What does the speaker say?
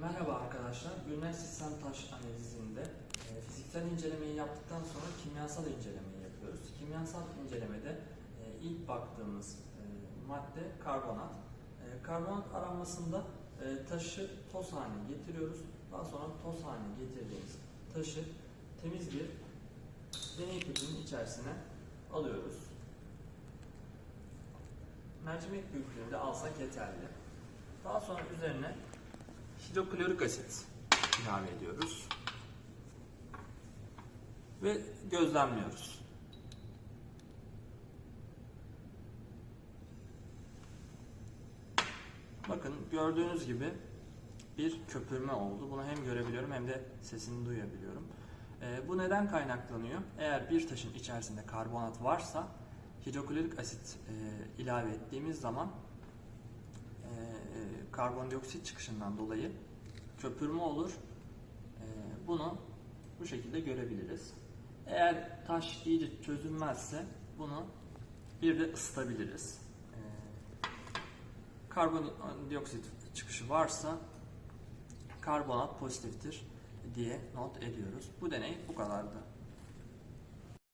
Merhaba arkadaşlar. Ürünler sistem taş analizinde e, fiziksel incelemeyi yaptıktan sonra kimyasal incelemeyi yapıyoruz. Kimyasal incelemede e, ilk baktığımız e, madde karbonat. E, karbonat aranmasında e, taşı toz haline getiriyoruz. Daha sonra toz haline getirdiğimiz taşı temiz bir deney küpünün içerisine alıyoruz. Mercimek büyüklüğünde alsak yeterli. Daha sonra üzerine hidroklorik asit ilave ediyoruz. Ve gözlemliyoruz. Bakın gördüğünüz gibi bir köpürme oldu. Bunu hem görebiliyorum hem de sesini duyabiliyorum. Ee, bu neden kaynaklanıyor? Eğer bir taşın içerisinde karbonat varsa hidroklorik asit e, ilave ettiğimiz zaman e, karbondioksit çıkışından dolayı köpürme olur. E, bunu bu şekilde görebiliriz. Eğer taş iyice çözülmezse bunu bir de ısıtabiliriz. E, karbondioksit çıkışı varsa karbonat pozitiftir diye not ediyoruz. Bu deney bu kadardı.